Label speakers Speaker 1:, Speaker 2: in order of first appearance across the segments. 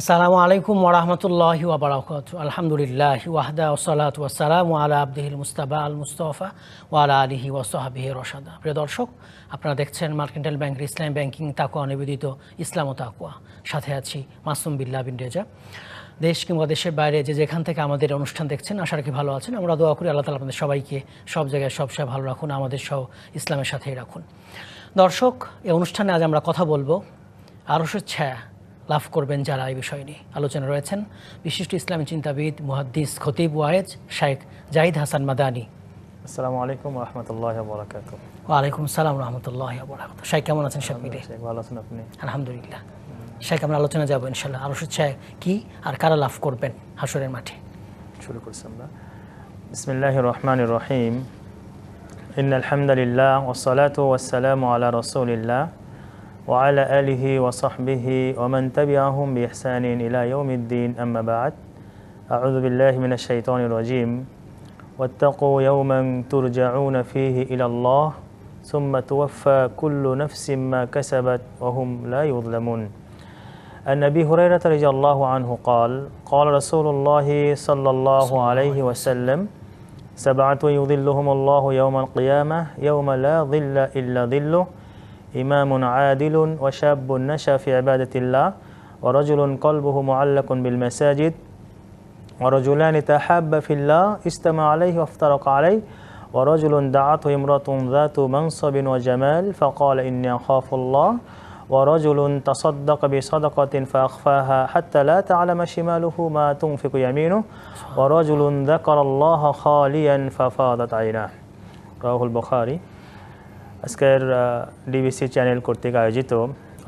Speaker 1: আসসালামু আলাইকুম ওরহমতুল্লাহি ওবরাকাত আলহামদুলিল্লাহ ওয়াহদা ওসালাত ওয়াসালাম আলা আবদিহিল মুস্তাবা আল মুস্তফা ওয়ালা আলিহি ওয়াসাহাবিহি রসাদা প্রিয় দর্শক, আপনারা দেখছেন মার্কেন্টাইল ব্যাংকের ইসলাম ব্যাংকিং তাকুয়া নিবেদিত ইসলাম ও তাকুয়া। সাথে আছি মাসুম বিল্লাহ বিন রেজা। দেশ কিংবা দেশের বাইরে যে যেখান থেকে আমাদের অনুষ্ঠান দেখছেন, আশা রাখি ভালো আছেন। আমরা দোয়া করি আল্লাহ তালা আপনাদের সবাইকে সব জায়গায় সব সময় ভালো রাখুন, আমাদের সহ ইসলামের সাথেই রাখুন। দর্শক এই অনুষ্ঠানে আজ আমরা কথা বলব আরশের ছায়া। লাভ করবেন যারা এই বিষয় নিয়ে আলোচনা রয়েছেন। বিশিষ্ট ইসলামী চিন্তাবিদ মুহাদ্দিস খতিব ওয়ায়েজ শাইখ জাহিদ হাসান মাদানি।
Speaker 2: আসসালামু আলাইকুম রহমতুল্লাহ বরাকাত
Speaker 1: ওয়ালাইকুম সালাম রহমতুল্লাহ বরাকাত শাইখ কেমন আছেন সব মিলে?
Speaker 2: ভালো আছেন আপনি?
Speaker 1: আলহামদুলিল্লাহ। শাইখ আমরা আলোচনা যাব ইনশাল্লাহ আরশের ছায়া কি আর কারা লাভ করবেন হাসরের মাঠে?
Speaker 2: শুরু করছি আমরা। বিসমিল্লাহ রহমান রহিম। ইন আলহামদুলিল্লাহ ওসলাত ওয়াসালাম আলা রসুলিল্লাহ। وعلى آله وصحبه ومن تبعهم بإحسان إلى يوم الدين. أما بعد أعوذ بالله من الشيطان الرجيم. واتقوا يوما ترجعون فيه إلى الله ثم توفى كل نفس ما كسبت وهم لا يظلمون. عن أبي هريرة رضي الله عنه قال قال رسول الله صلى الله عليه وسلم سبعة يظلهم الله يوم القيامة يوم لا ظل إلا ظله إمام عادل وشاب نشأ في عبادة الله ورجل قلبه معلق بالمساجد ورجلان تحابا في الله استمع عليه وافترق عليه ورجل دعته امرأة ذات منصب وجمال فقال إني أخاف الله. ورجل تصدق بصدقة فأخفاها حتى لا تعلم شماله ما تنفق يمينه. ورجل ذكر الله خاليا ففاضت عيناه. رواه البخاري. আজকের ডিবিসি চ্যানেল কর্তৃক আয়োজিত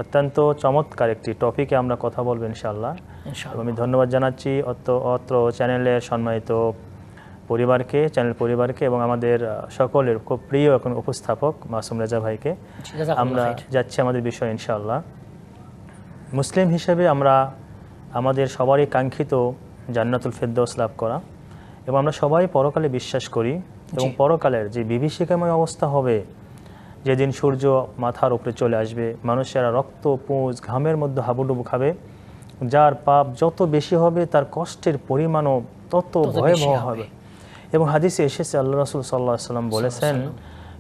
Speaker 2: অত্যন্ত চমৎকার একটি টপিকে আমরা কথা বলব ইনশাল্লাহ
Speaker 1: ইনশাআল্লাহ।
Speaker 2: আমি ধন্যবাদ জানাচ্ছি অত অত্র চ্যানেলের সম্মানিত পরিবারকে চ্যানেল পরিবারকে এবং আমাদের সকলের খুব প্রিয় এখন উপস্থাপক মাসুম রেজা ভাইকে। আমরা যাচ্ছি আমাদের বিষয় ইনশাল্লাহ মুসলিম হিসেবে আমরা আমাদের সবারই কাঙ্ক্ষিত জান্নাতুল ফেরদৌস লাভ করা এবং আমরা সবাই পরকালে বিশ্বাস করি এবং পরকালের যে বিভীষিকাময় অবস্থা হবে যেদিন সূর্য মাথার উপরে চলে আসবে মানুষেরা রক্ত পুঁজ ঘামের মধ্যে হাবুডুবু খাবে। যার পাপ যত বেশি হবে তার কষ্টের পরিমাণও তত ভয়াবহ
Speaker 1: হবে।
Speaker 2: এবং হাদিসে এসেছে আল্লাহ রসুল সাল্লাহ সাল্লাম বলেছেন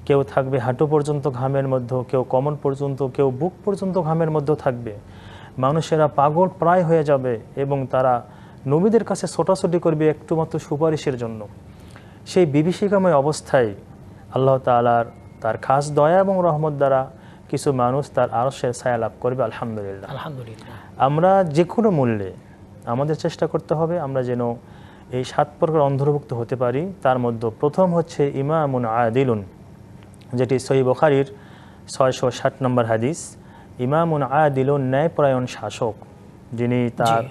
Speaker 2: কেউ থাকবে হাঁটু পর্যন্ত ঘামের মধ্যে কেউ কমন পর্যন্ত কেউ বুক পর্যন্ত ঘামের মধ্যে থাকবে। মানুষেরা পাগল প্রায় হয়ে যাবে এবং তারা নবীদের কাছে ছোটাছুটি করবে একটুমাত্র সুপারিশের জন্য। সেই বিভীষিকাময় অবস্থায় আল্লাহ তাআলার তার খাস দয়া এবং রহমত দ্বারা কিছু মানুষ তার আরশের ছায়া লাভ করবে আলহামদুলিল্লাহ।
Speaker 1: আলহামদুলিল্লাহ।
Speaker 2: আমরা যে কোনো মূল্যে আমাদের চেষ্টা করতে হবে আমরা যেন এই সাত প্রকার অন্তর্ভুক্ত হতে পারি। তার মধ্যে প্রথম হচ্ছে ইমামুন আদিলুন যেটি সহি বখারির ছয়শো ষাট নম্বর হাদিস। ইমামুন আদিলুন ন্যায়পরায়ণ শাসক যিনি তার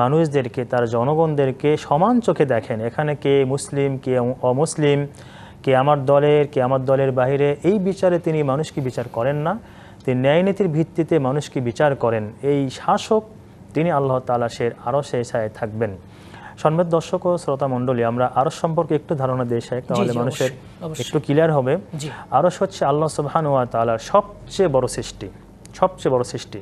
Speaker 2: মানুষদেরকে তার জনগণদেরকে সমান চোখে দেখেন। এখানে কে মুসলিম কে অমুসলিম কে আমার দলের কে আমার দলের বাইরে এই বিচারে তিনি মানুষকে বিচার করেন না। তিনি ন্যায়নীতির ভিত্তিতে মানুষকে বিচার করেন। এই শাসক তিনি আল্লাহ তালা সে আরও সে ছায় থাকবেন। সম্মাদ দর্শক ও শ্রোতা মণ্ডলী আমরা আরও সম্পর্কে একটু ধারণা দিয়ে শেখ তাহলে মানুষের। একটু ক্লিয়ার হবে। আরস হচ্ছে আল্লাহ সুবহান ওয়া তাআলার সবচেয়ে বড় সৃষ্টি সবচেয়ে বড় সৃষ্টি।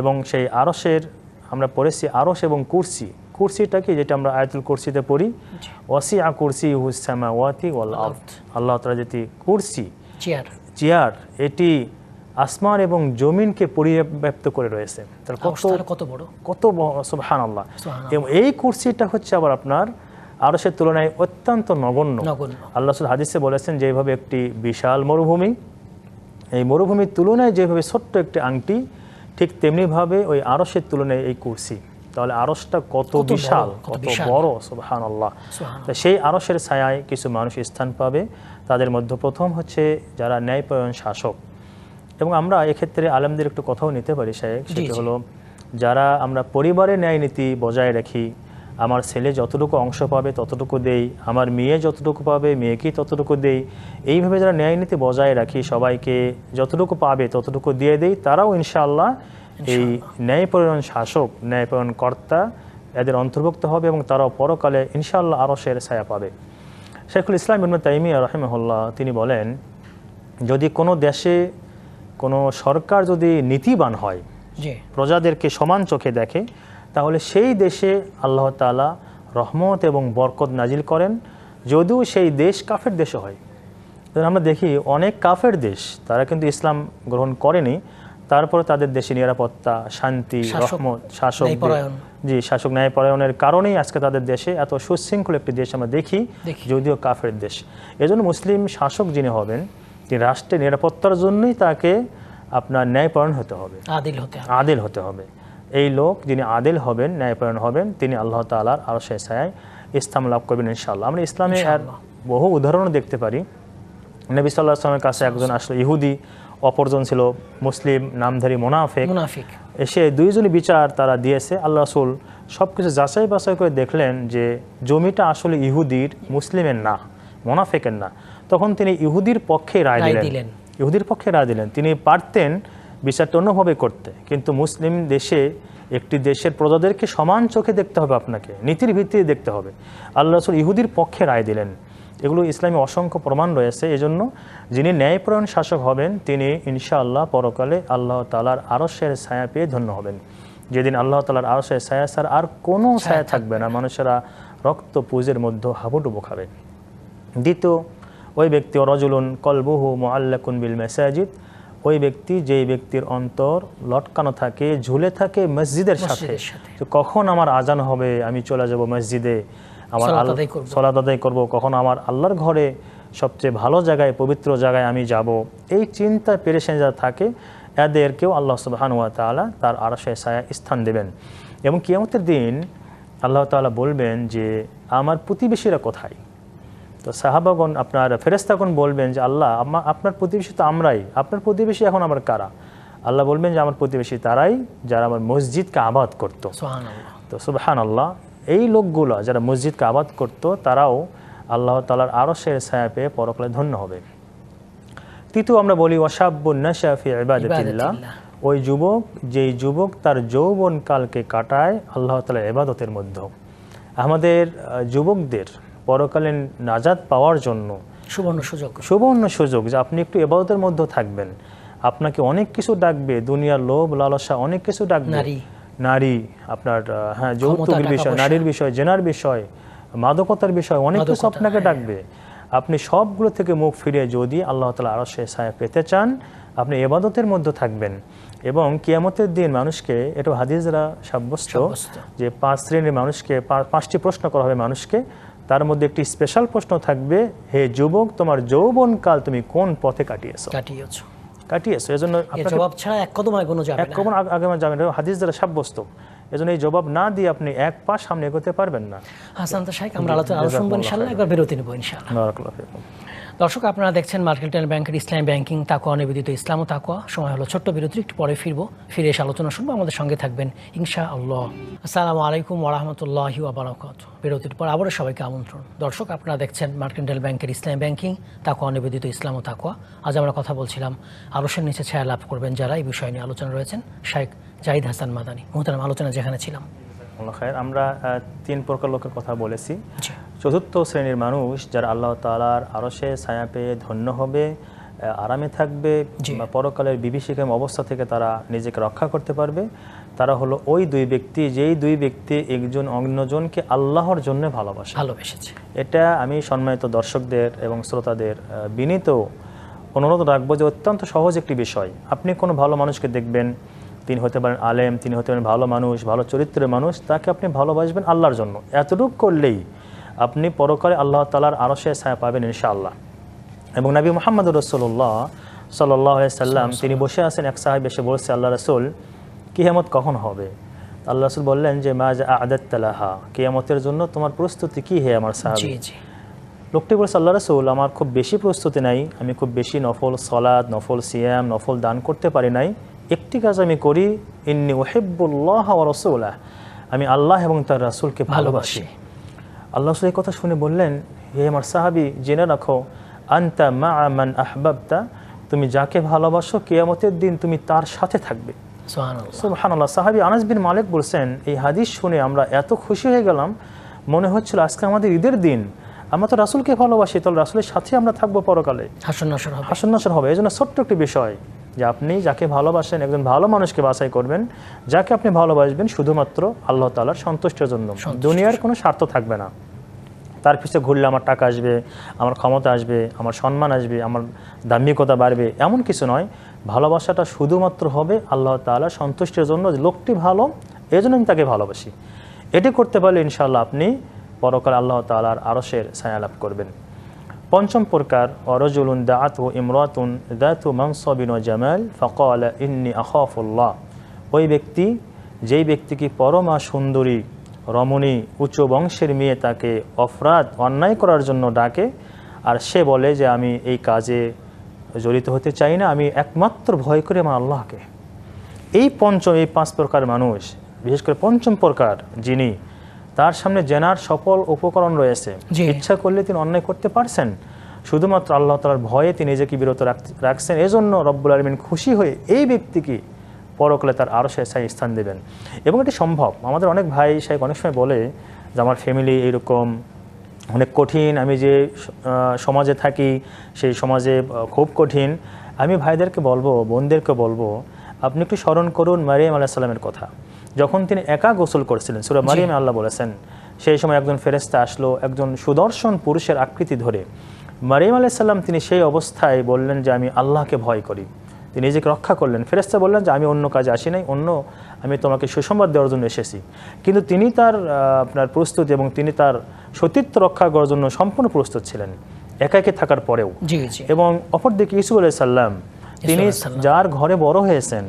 Speaker 2: এবং সেই আরসের আমরা পড়েছি আরস এবং কুরসি। কুরসিটা কি যেটা আমরা আয়াতুল কুরসিতে পড়ি ওয়াসি আ কুরসি হুসামা ওয়াতি ওয়াল আরদ। আল্লাহ তাআলা যেটি কুরসি
Speaker 1: চেয়ার।
Speaker 2: চেয়ার এটি আসমান এবং জমিনকে পরিব্যাপ্ত করে রয়েছে। তার কত
Speaker 1: কত বড়?
Speaker 2: কত সুবহান আল্লাহ। এবং এই কুরসিটা হচ্ছে আবার আপনার আরসের তুলনায় অত্যন্ত নগণ্য। আল্লাহ হাদিসে বলেছেন যেভাবে একটি বিশাল মরুভূমি এই মরুভূমির তুলনায় যেভাবে ছোট্ট একটি আংটি ঠিক তেমনিভাবে ওই আরসের তুলনায় এই কুরসি। তাহলে আরসটা কত বিশাল
Speaker 1: কত
Speaker 2: বড় সুবহান আল্লাহ সেই আরসের ছায়ায় কিছু মানুষ স্থান পাবে তাদের মধ্যে প্রথম হচ্ছে যারা ন্যায়পরায়ণ শাসক। এবং আমরা এক্ষেত্রে আলেমদের একটু কথাও নিতে পারি সাহেব সেটি হলো যারা আমরা পরিবারের ন্যায় নীতি বজায় রাখি আমার ছেলে যতটুকু অংশ পাবে ততটুকু দেই আমার মেয়ে যতটুকু পাবে মেয়েকেই ততটুকু দেই এইভাবে যারা ন্যায় নীতি বজায় রাখি সবাইকে যতটুকু পাবে ততটুকু দিয়ে দেই তারাও ইনশাআল্লাহ এই ন্যায়পরায়ণ শাসক ন্যায়পরায়ণ কর্তা এদের অন্তর্ভুক্ত হবে এবং তারাও পরকালে ইনশাআল্লাহ আরও সের ছায়া পাবে। শেখুল ইসলাম ইবনু তাইমিয়া রহিমহল্লা তিনি বলেন যদি কোনো দেশে কোনো সরকার যদি নীতিবান হয় প্রজাদেরকে সমান চোখে দেখে তাহলে সেই দেশে আল্লাহ তাআলা রহমত এবং বরকত নাজিল করেন। যদিও সেই দেশ কাফের দেশে হয়। আমরা দেখি অনেক কাফের দেশ তারা কিন্তু ইসলাম গ্রহণ করেনি তারপরে তাদের দেশে নিরাপত্তা শান্তি রহমত শাসক। জি শাসক ন্যায়পরায়ণের কারণেই আজকে তাদের দেশে এত সুশৃঙ্খল একটি দেশ আমরা দেখি। যদিও কাফের দেশ। এজন্য মুসলিম শাসক যিনি হবেন তিনি রাষ্ট্রের নিরাপত্তার জন্যই তাকে আপনার ন্যায়পরায়ণ হতে হবে।
Speaker 1: আদিল হতে হবে।
Speaker 2: আদেল হতে হবে। এই লোক যিনি আদিল হবেন ন্যায়পরায়ণ হবেন তিনি আল্লাহ তাআলার আরও সে ছায় ইসলাম লাভ করবেন ইনশাআল্লাহ। আমরা ইসলামে আর বহু উদাহরণ দেখতে পারি। নবী সাল্লাহ আসলামের কাছে একজন আসলো ইহুদি। অপরজন ছিল মুসলিম নামধারী মোনাফেক।
Speaker 1: মুনাফিক।
Speaker 2: এসে দুইজনই বিচার তারা দিয়েছে আল্লাহ রাসূল সব কিছু যাচাই বাছাই করে দেখলেন যে জমিটা আসলে ইহুদির মুসলিমের না মোনাফেকের না। তখন তিনি ইহুদির পক্ষে রায় দিলেন। ইহুদির পক্ষে রায় দিলেন। তিনি পারতেন বিচারটা অন্যভাবে করতে কিন্তু মুসলিম দেশে একটি দেশের প্রজাদেরকে সমান চোখে দেখতে হবে আপনাকে নীতির ভিত্তিতে দেখতে হবে। আল্লাহ রসুল ইহুদির পক্ষে রায় দিলেন। এগুলো ইসলামে অসংখ্য প্রমাণ রয়েছে। এজন্য যিনি ন্যায়পরায়ণ শাসক হবেন তিনি ইনশাআল্লাহ পরকালে আল্লাহ তালার আরশের ছায়া পেয়ে ধন্য হবেন। যেদিন আল্লাহ তালার আরশের ছায়া ছাড়া আর কোনো ছায়া থাকবে না। মানুষেরা রক্ত পুজের মধ্যে হাবুডুবু খাবে। দ্বিতীয় ওই ব্যক্তি রজুলুন কলবুহু মোয়াল্লাকুন বিল মেসাজিদ। ওই ব্যক্তি যেই ব্যক্তির অন্তর লটকানো থাকে ঝুলে থাকে মসজিদের সাথে। কখন আমার আজান হবে আমি চলে যাব মসজিদে? আমার
Speaker 1: সালাত আদায় করব।
Speaker 2: সলাত আদায় করব। কখন আমার আল্লাহর ঘরে সবচেয়ে ভালো জায়গায় পবিত্র জায়গায় আমি যাব? এই চিন্তা পেরেশান যারা থাকে এদেরকেও আল্লাহ সুবহান ওয়া তাআলা তার আরশে ছায়া স্থান দেবেন। এবং কিয়ামতের দিন আল্লাহ তাআলা বলবেন যে আমার প্রতিবেশীরা কোথায়? তো সাহাবাগণ আপনার ফেরেস্তাগণ বলবেন যে আল্লাহ আপনার প্রতিবেশী তো আমরাই। আপনার প্রতিবেশী এখন আমার কারা? আল্লাহ বলবেন যে আমার প্রতিবেশী তারাই যারা আমার মসজিদকে আবাদ করতো। তো সুবহান আল্লাহ এই লোকগুলো যারা মসজিদকে আবাদ করত তারাও আল্লাহ তালার আরও শের ছায়া পেয়ে পরকালে ধন্য হবে। তৃতীয় আমরা বলি ওয়াসাবুন্নাশাফি ইবাদতিল্লাহ। ওই যুবক যেই যুবক তার যৌবন কালকে কাটায় আল্লাহ তালার এবাদতের মধ্যে। আমাদের যুবকদের পরকালীন নাজাদ পাওয়ার জন্য
Speaker 1: সুবর্ণ সুযোগ।
Speaker 2: সুবর্ণ সুযোগ যে আপনি একটু এবাদতের মধ্যে থাকবেন। আপনাকে অনেক কিছু ডাকবে দুনিয়ার লোভ লালসা অনেক কিছু ডাকবে।
Speaker 1: নারী।
Speaker 2: নারী আপনার হ্যাঁ যৌতুকের বিষয় নারীর বিষয় জেনার বিষয় মাদকতার বিষয় অনেক কিছু আপনাকে ডাকবে। আপনি সবগুলো থেকে মুখ ফিরিয়ে যদি আল্লাহ তালা আরও সে ছায়া পেতে চান আপনি এবাদতের মধ্যে থাকবেন। এবং কিয়ামতের দিন মানুষকে এটা হাদিসরা সাব্যস্ত
Speaker 1: সাব্যস্ত।
Speaker 2: যে পাঁচ শ্রেণির মানুষকে পাঁচটি প্রশ্ন করা হবে মানুষকে। তার মধ্যে একটি স্পেশাল প্রশ্ন থাকবে হে যুবক তোমার যৌবনকাল তুমি কোন পথে কাটিয়েছো?
Speaker 1: কাটিয়েছ?
Speaker 2: কাটিয়েছো এজন্য
Speaker 1: জবাব ছাড়া এক কদম এগোনো যাবে
Speaker 2: এক
Speaker 1: না।
Speaker 2: আগে আমার যাবেন হাদিস দ্বারা সাব্যস্ত। এজন্য এই জবাব না দিয়ে আপনি এক পা সামনে এগোতে পারবেন না।
Speaker 1: হাসান তো শাহেক আমরা আলোচনা আলোচনা ইনশাআল্লাহ একবার বিরতি নেব
Speaker 2: ইনশাআল্লাহ।
Speaker 1: দর্শক আপনারা দেখছেন মার্কেন্টাইল ব্যাংকের ইসলাম ব্যাংকিং তাকুয়া নিবেদিত ইসলাম ও তাকুয়া। সময় হলো ছোট্ট বিরতি একটু পরে ফিরবো। ফিরে এসে আলোচনা শুনব। আমাদের সঙ্গে থাকবেন ইনশা আল্লাহ আসসালামু আলাইকুম ওরহামতুল্লাহি ওবরাকাত বিরতির পর আবারও সবাইকে আমন্ত্রণ। দর্শক আপনারা দেখছেন মার্কেন্টাইল ব্যাংকের ইসলাম ব্যাংকিং তাকুয়া নিবেদিত ইসলাম ও তাকুয়া। আজ আমরা কথা বলছিলাম আরশের নিচে ছায়া লাভ করবেন যারা। এই বিষয় নিয়ে আলোচনা রয়েছেন শাহেক জাহিদ হাসান মাদানি। মোহতারাম আলোচনা যেখানে ছিলাম।
Speaker 2: আমরা তিন প্রকার লোকের কথা বলেছি।
Speaker 1: জি
Speaker 2: চতুর্থ শ্রেণির মানুষ যারা আল্লাহ তালার আরশে ছায়া পেয়ে ধন্য হবে আরামে থাকবে বা পরকালের বিভীষিকাম অবস্থা থেকে তারা নিজেকে রক্ষা করতে পারবে তারা হলো ওই দুই ব্যক্তি যেই দুই ব্যক্তি একজন অন্যজনকে আল্লাহর জন্য ভালোবাসে।
Speaker 1: ভালোবেসেছে।
Speaker 2: এটা আমি সম্মানিত দর্শকদের এবং শ্রোতাদের বিনীত অনুরোধ রাখব যে অত্যন্ত সহজ একটি বিষয়। আপনি কোনো ভালো মানুষকে দেখবেন তিনি হতে পারেন আলেম তিনি হতে পারেন ভালো মানুষ ভালো চরিত্রের মানুষ তাকে আপনি ভালোবাসবেন আল্লাহর জন্য। এতটুকু করলেই আপনি পরকালে আল্লাহ তালার আরশে ছায়া পাবেন ইনশাআল্লাহ। এবং নবী মোহাম্মদ রসুল্লাহ সাল্লাহ সাল্লাম তিনি বসে আছেন এক সাহেব এসে বলছে আল্লাহ রসুল কিয়ামত কখন হবে? আল্লাহ রসুল বললেন যে মাজ আদাত তালাহা কিয়ামতের জন্য তোমার প্রস্তুতি কি হে আমার সাহাবী? লোকটি বলছে আল্লাহ রসুল আমার খুব বেশি প্রস্তুতি নাই আমি খুব বেশি নফল সলাদ নফল সিয়াম নফল দান করতে পারি নাই। একটি কাজ আমি করি ইন্নি ওহেবুল্লাহ রসুল্লাহ আমি আল্লাহ এবং তার রাসূলকে ভালোবাসি। আল্লাহ এই কথা শুনে বললেন হে আমার সাহাবি জেনে রাখো আন্তা মা মান আহবাবতা তুমি যাকে ভালোবাসো কেয়ামতের দিন তুমি তার সাথে থাকবে।
Speaker 1: সুবহানাল্লাহ।
Speaker 2: সুবহানাল্লাহ। সাহাবী আনাস বিন মালিক বলছেন এই হাদিস শুনে আমরা এত খুশি হয়ে গেলাম মনে হচ্ছিল আজকে আমাদের ঈদের দিন। আমরা তো রাসুলকে ভালোবাসি তাহলে রাসুলের সাথে আমরা থাকব পরকালে।
Speaker 1: হাসন নাসর হবে।
Speaker 2: হাসন নাসর হবে এই জন্য ছোট্ট একটি বিষয়। যে আপনি যাকে ভালোবাসেন একজন ভালো মানুষকে বাছাই করবেন যাকে আপনি ভালোবাসবেন শুধুমাত্র আল্লাহ তালার সন্তুষ্টের জন্য। দুনিয়ার কোনো স্বার্থ থাকবে না। তার পিছনে ঘুরলে আমার টাকা আসবে আমার ক্ষমতা আসবে আমার সম্মান আসবে আমার দাম্ভিকতা বাড়বে এমন কিছু নয়। ভালোবাসাটা শুধুমাত্র হবে আল্লাহ তাআলার সন্তুষ্টের জন্য যে লোকটি ভালো এই জন্য আমি তাকে ভালোবাসি। এটি করতে পারলে ইনশাআল্লাহ আপনি পরকাল আল্লাহ তালার আরসের ছায়া লাভ করবেন। পঞ্চম প্রকার, অরজুলুন ও ইমরাতুন দাতু মানসবিন ও জামাল, ফকাল ইন্নি আখাফুল্লাহ। ওই ব্যক্তি, যেই ব্যক্তিকে পরমা সুন্দরী, রমণী উচ্চ বংশের মেয়ে তাকে অপরাধ, অন্যায় করার জন্য ডাকে, আর সে বলে যে, আমি এই কাজে জড়িত হতে চাই না, আমি একমাত্র ভয় করি আমার আল্লাহকে। এই পঞ্চম, এই পাঁচ প্রকার মানুষ, বিশেষ করে পঞ্চম প্রকার যিনি তার সামনে জেনার সকল উপকরণ রয়েছে। ইচ্ছা করলে তিনি অন্যায় করতে পারছেন। শুধুমাত্র আল্লাহ তালার ভয়ে তিনি নিজেকে বিরত রাখ- রাখছেন। এজন্য রব্বুল আলমিন খুশি হয়ে এই ব্যক্তিকে পরকালে তার আরও সে স্থান দেবেন। এবং এটি সম্ভব। আমাদের অনেক ভাই সাহেব অনেক সময় বলে যে আমার ফ্যামিলি এইরকম অনেক কঠিন। আমি যে সমাজে থাকি সেই সমাজে খুব কঠিন। আমি ভাইদেরকে বলব বোনদেরকে বলব আপনি একটু স্মরণ করুন মারিয়াম আলাহ সাল্লামের কথা। যখন তিনি একা গোসল করছিলেন সুরা মারিয়ামে আল্লাহ বলেছেন সেই সময় একজন ফেরেস্তা আসলো একজন সুদর্শন পুরুষের আকৃতি ধরে। মারিয়াম আলাহ সাল্লাম তিনি সেই অবস্থায় বললেন যে আমি আল্লাহকে ভয় করি। তিনি নিজেকে রক্ষা করলেন। ফেরেস্তা বললেন যে আমি অন্য কাজে আসি নাই অন্য আমি তোমাকে সুসংবাদ দেওয়ার জন্য এসেছি। কিন্তু তিনি তার আপনার প্রস্তুতি এবং তিনি তার সতীত্ব রক্ষা করার জন্য সম্পূর্ণ প্রস্তুত ছিলেন একাকে থাকার পরেও। এবং অপরদিকে ইসুফ আলাই সাল্লাম তিনি যার ঘরে বড় হয়েছেন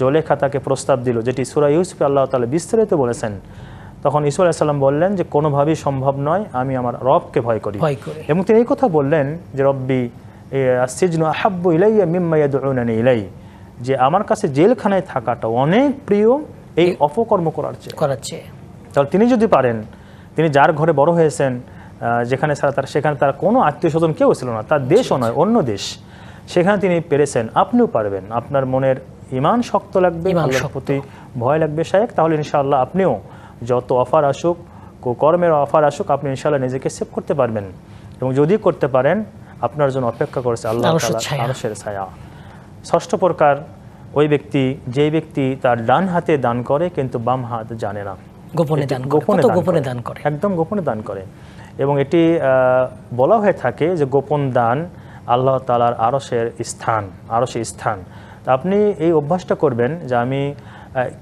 Speaker 2: জলেখা তাকে প্রস্তাব দিল যেটি সুরা ইউসুফে আল্লাহ তালা বিস্তারিত বলেছেন। তখন ইসু আলাহ সাল্লাম বললেন যে কোনোভাবেই সম্ভব নয় আমি আমার রবকে ভয় করি। এবং তিনি এই কথা বললেন যে রব্বি সিজনু আহাব্বু ইলাইয়া মিম্মা ইয়াদউনানি ইলাই। যে আমার কাছে জেলখানায় থাকাটা অনেক প্রিয় এই অপকর্ম করার চেয়ে।
Speaker 1: করাচ্ছে
Speaker 2: তাহলে তিনি যদি পারেন তিনি যার ঘরে বড় হয়েছেন যেখানে ছাড়া তার সেখানে তার কোনো আত্মীয় স্বজন কেউ ছিল না তার দেশও নয় অন্য দেশ। সেখানে তিনি পেরেছেন। আপনিও পারবেন। আপনার মনের ইমান শক্ত লাগবে আল্লাহর প্রতি ভয় লাগবে শায়েক তাহলে ইনশাআল্লাহ আপনিও যত অফার আসুক কর্মের অফার আসুক আপনি ইনশাআল্লাহ নিজেকে সেভ করতে পারবেন। এবং যদি করতে পারেন আপনার জন্য অপেক্ষা করেছে আল্লাহ তাআলা
Speaker 1: ছায়া।
Speaker 2: আরশের ছায়া। ষষ্ঠ প্রকার ওই ব্যক্তি যে ব্যক্তি তার ডান হাতে দান করে কিন্তু বাম হাত জানে না।
Speaker 1: গোপনে দান
Speaker 2: গোপনে দান
Speaker 1: গোপনে দান করে?
Speaker 2: একদম গোপনে দান করে। এবং এটি আহ, বলা হয়ে থাকে যে গোপন দান আল্লাহ তালার আরসের স্থান আরসের স্থান। তা আপনি এই অভ্যাসটা করবেন যে আমি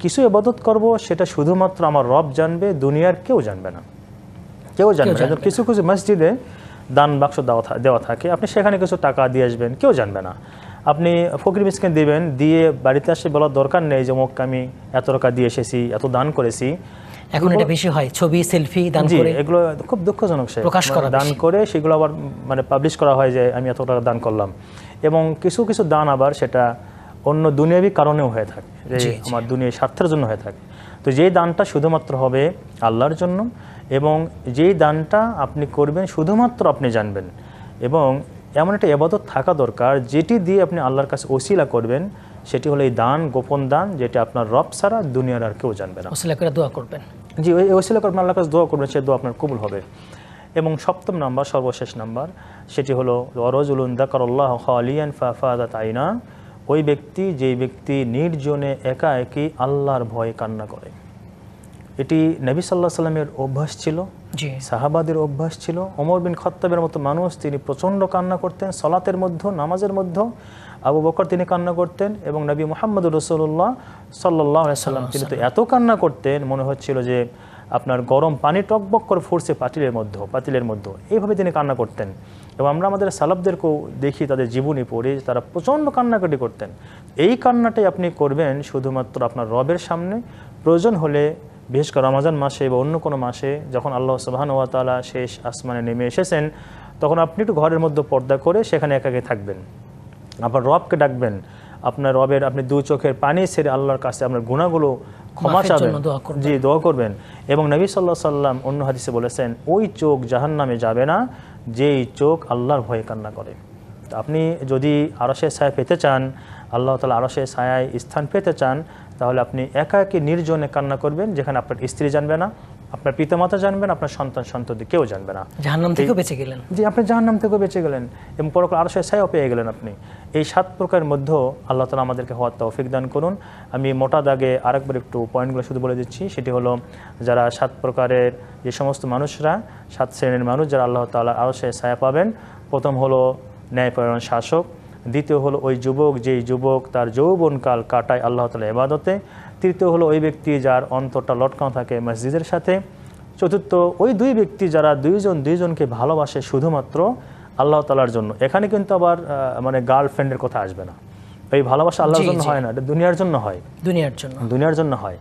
Speaker 2: কিছু এবাদত করব সেটা শুধুমাত্র আমার রব জানবে দুনিয়ার কেউ জানবে না। কেউ জানবে না। কিছু কিছু মসজিদে দান বাক্স দেওয়া দেওয়া থাকে। আপনি সেখানে কিছু টাকা দিয়ে আসবেন কেউ জানবে না। আপনি ফকির মিসকিন দিবেন দিয়ে বাড়িতে আসে বলার দরকার নেই যে মোক আমি এত টাকা দিয়ে এসেছি এত দান করেছি।
Speaker 1: এখন এটা বেশি হয় ছবি সেলফি দান করে।
Speaker 2: এগুলো খুব দুঃখজনক সে।
Speaker 1: প্রকাশ করা
Speaker 2: দান করে সেগুলো আবার মানে পাবলিশ করা হয় যে আমি এত টাকা দান করলাম। এবং কিছু কিছু দান আবার সেটা অন্য দুনিয়াবি কারণেও হয়ে থাকে যে। আমার দুনিয়ার স্বার্থের জন্য হয়ে থাকে। তো যেই দানটা শুধুমাত্র হবে আল্লাহর জন্য এবং যেই দানটা আপনি করবেন শুধুমাত্র আপনি জানবেন এবং এমন একটা এবাদত থাকা দরকার যেটি দিয়ে আপনি আল্লাহর কাছে ওসিলা করবেন সেটি হলো এই দান গোপন দান যেটি আপনার রব ছাড়া দুনিয়ার আর কেউ জানবে না।
Speaker 1: ওসিলা করে দোয়া করবেন।
Speaker 2: জি ওই ওসিলা করে আল্লাহর কাছে দোয়া করবেন সে দোয়া আপনার কবুল হবে। এবং সপ্তম নাম্বার সর্বশেষ নাম্বার সেটি হলো রজুলুন দাকারুল্লাহ খালিয়ান ফাফাদাত আইনা ওই ব্যক্তি যেই ব্যক্তি নির্জনে একা একই আল্লাহর ভয়ে কান্না করে। এটি নবী সাল্লাহ সাল্লামের অভ্যাস ছিল
Speaker 1: জি।
Speaker 2: সাহাবাদের অভ্যাস ছিল। ওমর বিন খত্তাবের মতো মানুষ তিনি প্রচণ্ড কান্না করতেন সলাতের মধ্যে নামাজের মধ্যে আবু বকর তিনি কান্না করতেন এবং নবী মোহাম্মদ রসুল্লাহ সাল্লাহ সাল্লাম তিনি তো এত কান্না করতেন মনে হচ্ছিল যে আপনার গরম পানি টকবক করে ফুটছে পাতিলের মধ্যে পাতিলের মধ্যে এইভাবে তিনি কান্না করতেন। এবং আমরা আমাদের সালাবদেরকেও দেখি, তাদের জীবনী পড়ে, তারা প্রচণ্ড কান্নাকাটি করতেন। এই কান্নাটাই আপনি করবেন শুধুমাত্র আপনার রবের সামনে। প্রয়োজন হলে, বিশেষ করে রমাজান মাসে বা অন্য কোনো মাসে, যখন আল্লাহ সুবাহান ওয়া তাআলা শেষ আসমানে নেমে এসেছেন, তখন আপনি একটু ঘরের মধ্যে পর্দা করে সেখানে একাকে থাকবেন। আপনার রবকে ডাকবেন। আপনার রবের, আপনি দু চোখের পানি ছেড়ে আল্লাহর কাছে আপনার গুণাগুলো ক্ষমা চাবেন।
Speaker 1: দোয়া
Speaker 2: জি দোয়া করবেন। এবং নবী সাল্লাহ সাল্লাম অন্য হাদিসে বলেছেন ওই চোখ জাহান্নামে যাবে না যেই চোখ আল্লাহর ভয়ে কান্না করে। তো আপনি যদি আরশের ছায়া পেতে চান আল্লাহ তালা আরশের ছায়ায় স্থান পেতে চান তাহলে আপনি একা একই নির্জনে কান্না করবেন যেখানে আপনার স্ত্রী জানবে না আপনার পিতামাতা জানবেন আপনার সন্তান সন্ততি কেউ জানবে না।
Speaker 1: জাহান্নাম থেকেও বেঁচে গেলেন।
Speaker 2: যে আপনি জাহান্নাম থেকেও বেঁচে গেলেন এবং পরকাল আরও ছায়াও পেয়ে গেলেন আপনি। এই সাত প্রকারের মধ্যেও আল্লাহ তালা আমাদেরকে হওয়ার তৌফিক দান করুন। আমি মোটা দাগে আরেকবার একটু পয়েন্টগুলো শুধু বলে দিচ্ছি। সেটি হলো যারা সাত প্রকারের যে সমস্ত মানুষরা সাত শ্রেণির মানুষ যারা আল্লাহ তালা আরও ছায়া পাবেন। প্রথম হলো ন্যায়পরায়ণ শাসক। দ্বিতীয় হলো ওই যুবক যেই যুবক তার যৌবনকাল কাটায় আল্লাহ তালা এবাদতে তৃতীয় হলো ওই ব্যক্তি যার অন্তরটা লটকানো থাকে মসজিদের সাথে। চতুর্থ ওই দুই ব্যক্তি যারা দুইজন দুইজনকে ভালোবাসে শুধুমাত্র আল্লাহ তালার জন্য এখানে কিন্তু আবার মানে গার্লফ্রেন্ডের কথা আসবে না। এই ভালোবাসা আল্লাহর জন্য হয় না এটা দুনিয়ার জন্য হয়।
Speaker 1: দুনিয়ার জন্য।
Speaker 2: দুনিয়ার জন্য হয়।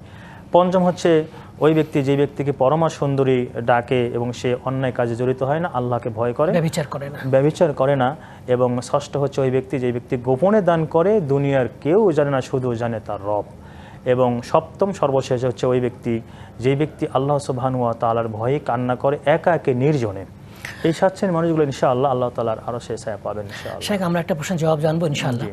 Speaker 2: পঞ্চম হচ্ছে ওই ব্যক্তি যে ব্যক্তিকে পরমা সুন্দরী ডাকে এবং সে অন্যায় কাজে জড়িত হয় না আল্লাহকে ভয় করে
Speaker 1: ব্যবচার করে না।
Speaker 2: ব্যবচার করে না। এবং ষষ্ঠ হচ্ছে ওই ব্যক্তি যে ব্যক্তি গোপনে দান করে দুনিয়ার কেউ জানে না শুধু জানে তার রব। এবং সপ্তম সর্বশেষ হচ্ছে ওই ব্যক্তি যে ব্যক্তি আল্লাহ সুবহানুয়া তালার ভয়ে কান্না করে একা একে নির্জনে। এই শ্রেণির মানুষগুলো ইনশাআল্লাহ আল্লাহ তালার আরও সে ছায়া পাবেন
Speaker 1: শেখ আমরা একটা প্রশ্ন জবাব জানব ইনশাআল্লাহ।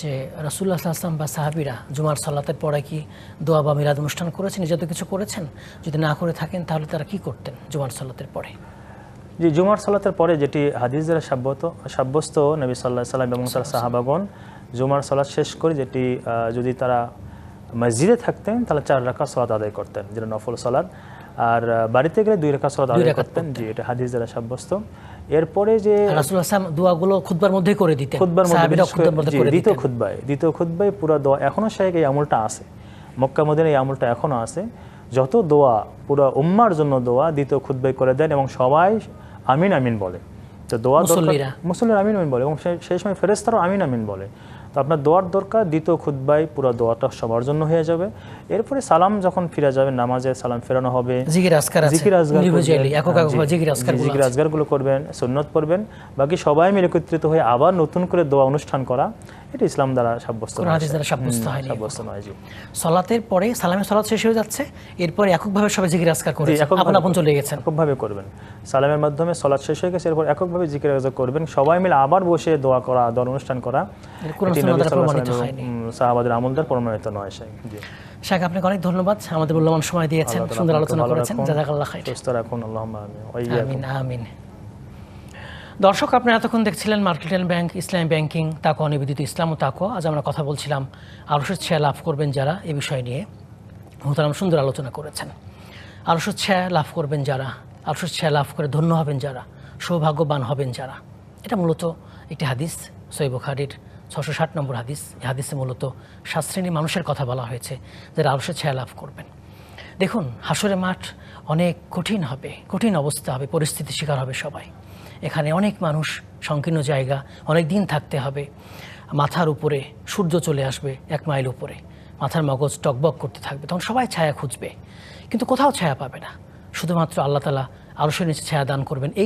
Speaker 1: যে রাসুল্লাহ আসলাম বা সাহাবিরা জুমার সাল্লাতের পরে কি দোয়া বা মিলাদ অনুষ্ঠান করেছেন? নিজে তো কিছু করেছেন? যদি না করে থাকেন তাহলে তারা কি করতেন জুমার সাল্লাতের পরে?
Speaker 2: যে জুমার সালাতের পরে যেটি হাদিস দ্বারা সাব্যত সাব্যস্ত নবী সাল্লাহ সাল্লাম এবং তার সাহাবাগণ জুমার সালাত শেষ করে যেটি যদি তারা মসজিদে থাকতেন তাহলে চার রাখা সালাত আদায় করতেন যেটা নফল সালাত। আর বাড়িতে গেলে দুই রেখা সালাত আদায় করতেন। জি এটা হাদিস দ্বারা সাব্যস্ত। এরপরে যে
Speaker 1: রাসুল্লাহ আসলাম দোয়াগুলো খুদবার মধ্যে করে দিতেন।
Speaker 2: খুদ্বার মধ্যে করে- দ্বিতীয়
Speaker 1: দিতেন।
Speaker 2: দ্বিতীয় খুদ্বায় পুরো দোয়া এখনও শেখ এই আমলটা আছে। মক্কা মদিনে এই আমলটা এখনও আছে। যত দোয়া পুরো উম্মার জন্য দোয়া দ্বিতীয় খুদ্বাই করে দেন এবং সবাই আমিন আমিন বলে। তো দোয়া
Speaker 1: মুসল্লিরা।
Speaker 2: মুসল্লিরা আমিন আমিন বলে এবং সেই- সেই সময় ফেরেস্তারাও আমিন আমিন বলে। আপনার দোয়ার দরকার দ্বিতীয় খুদ্বাই পুরো দোয়াটা সবার জন্য হয়ে যাবে। এরপরে সালাম যখন ফিরে যাবে নামাজে সালাম ফেরানো হবে।
Speaker 1: জিকির আজকার
Speaker 2: জিকির আজগার হ্যাঁ,
Speaker 1: জিকির
Speaker 2: আজগারগুলো করবেন সুন্নত পড়বেন। বাকি সবাই মিলে একত্রিত হয়ে আবার নতুন করে দোয়া অনুষ্ঠান করা এটা ইসলাম দ্বারা সাব্যস্ত
Speaker 1: সাব্যস্ত
Speaker 2: নয় জি।
Speaker 1: সলাতের পরে সালামের সলাত শেষ হয়ে যাচ্ছে এরপরে এককভাবে সবাই জিকির আজকার করে আপন আপন চলে গেছেন।
Speaker 2: এককভাবে করবেন। সালামের মাধ্যমে সলাৎ শেষ হয়ে গেছে এরপর এককভাবে জিকির আজগার করবেন। সবাই মিলে আবার বসে দোয়া করা দোয়া অনুষ্ঠান করা।
Speaker 1: সুন্নাহ
Speaker 2: নবী
Speaker 1: দ্বারা প্রমাণিত
Speaker 2: সাহাবাদের নয় সেই
Speaker 1: শেখ আপনাকে অনেক ধন্যবাদ। আমাদের মূল্যবান সময় দিয়েছেন সুন্দর আলোচনা করেছেন। জাজাকাল্লাহ খাইর।
Speaker 2: সুস্থ রাখুন আমিন।
Speaker 1: দর্শক আপনারা এতক্ষণ দেখছিলেন মার্কেটাল ব্যাংক ইসলামী ব্যাংকিং তাকো নিবেদিত ইসলাম ও তাকো আজ আমরা কথা বলছিলাম আলসের ছায়া লাভ করবেন যারা এ বিষয় নিয়ে। মোহতারাম সুন্দর আলোচনা করেছেন। আলসের ছায়া লাভ করবেন যারা আলসের ছায়া লাভ করে ধন্য হবেন যারা সৌভাগ্যবান হবেন যারা। এটা মূলত একটি হাদিস সৈব বুখারীর ছশো ষাট নম্বর হাদিস। হাদিসে মূলত সাত মানুষের কথা বলা হয়েছে, যারা আলসের ছায়া লাভ করবেন। দেখুন হাসরে মাঠ অনেক কঠিন হবে, কঠিন অবস্থা হবে, পরিস্থিতির শিকার হবে সবাই। এখানে অনেক মানুষ, সংকীর্ণ জায়গা, অনেক দিন থাকতে হবে। মাথার উপরে সূর্য চলে আসবে এক মাইল উপরে, মাথার মগজ টকবক করতে থাকবে, তখন সবাই ছায়া খুঁজবে। কিন্তু কোথাও ছায়া পাবে না। শুধুমাত্র আল্লাহ তালা আরশের নিচে ছায়া দান করবেন, এই